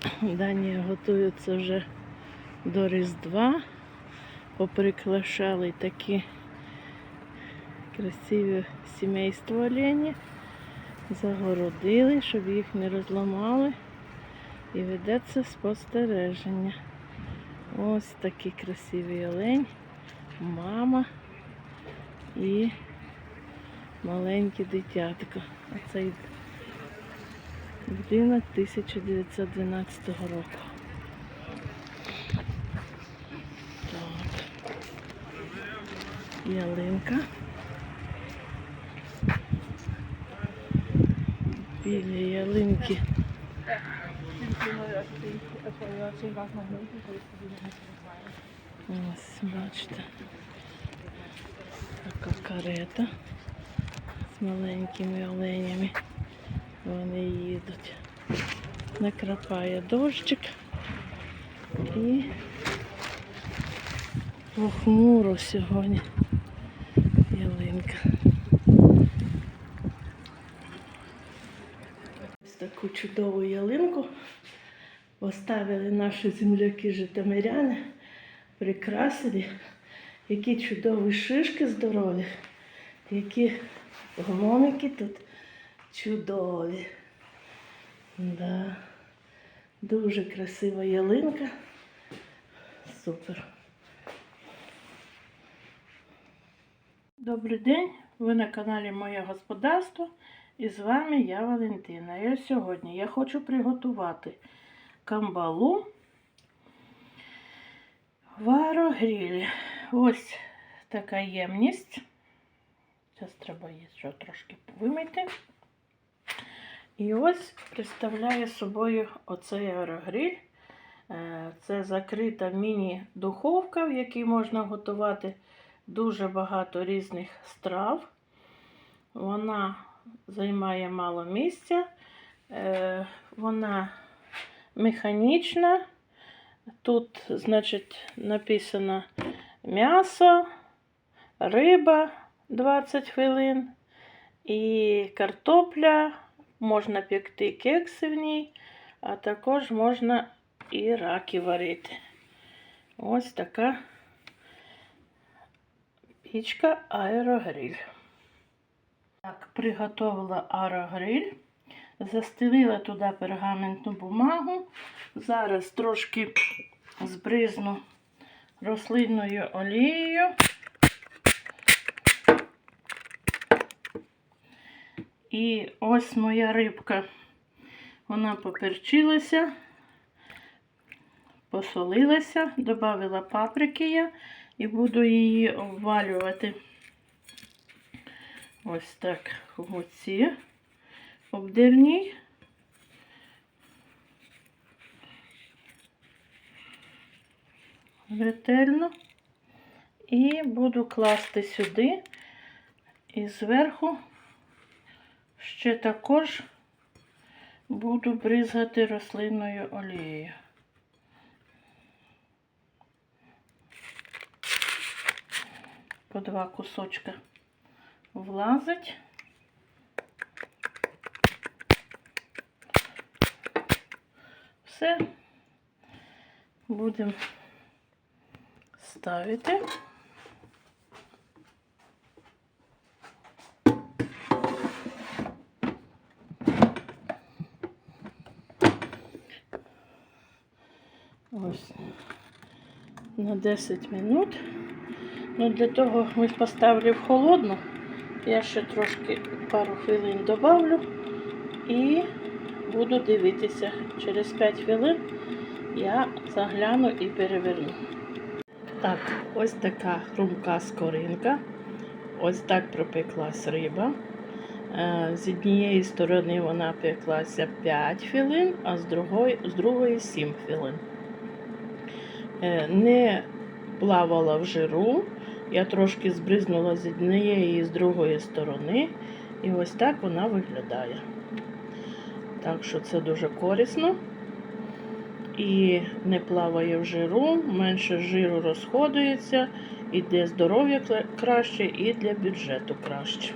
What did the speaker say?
Дані готуються вже до Різдва. Поприкрашали такі красиві сімейства олені. Загородили, щоб їх не розламали. І ведеться спостереження. Ось такий красивий олень, мама і маленьке дитятко. Оцей будинок 1912 року. Так. Ялинка. Біля ялинки Ось, бачите, така карета з маленькими оленями. Вони їдуть. Накрапає дощик і похмуро сьогодні ялинка. Ось таку чудову ялинку поставили наші земляки житомиряни, прикрасили. Які чудові шишки здорові, які гномики тут чудові. Да. Дуже красива ялинка. Супер. Добрий день! Ви на каналі Моє Господарство і з вами я Валентина. І ось сьогодні я хочу приготувати камбалу в аерогрілі. Ось така ємність. Зараз треба її трошки вимити. І ось представляє собою оцей аерогриль. Е, Це закрита міні-духовка, в якій можна готувати дуже багато різних страв. Вона займає мало місця. Е, Вона механічна. Тут, значить, написано м'ясо, риба 20 хвилин і картопля. Можна пекти кекси в ній, а також можна і раки варити. Ось така пічка аерогриль. Так, приготувала аерогриль. Застелила туди пергаментну бумагу. Зараз трошки збризну рослинною олією. І ось моя рибка. Вона поперчилася, посолилася, додала паприки я і буду її обвалювати. Ось так в обдирній. Ретельно. І буду класти сюди і зверху ще також буду бризгати рослинною олією. По два кусочка влазить. Все будемо ставити. Ось на 10 минут. Ну, для того ми поставлю в холодну. Я ще трошки пару хвилин добавлю і буду дивитися. Через 5 хвилин я загляну і переверну. Так, ось така хрумка скоринка. Ось так пропеклась риба. Е, З однієї сторони вона пеклася 5 хвилин, а з другої, з другої 7 хвилин. Е, Не плавала в жиру. Я трошки збризнула з однієї і з другої сторони. І ось так вона виглядає. Так що це дуже корисно. І не плаває в жиру, менше жиру розходується, і для здоров'я краще, і для бюджету краще.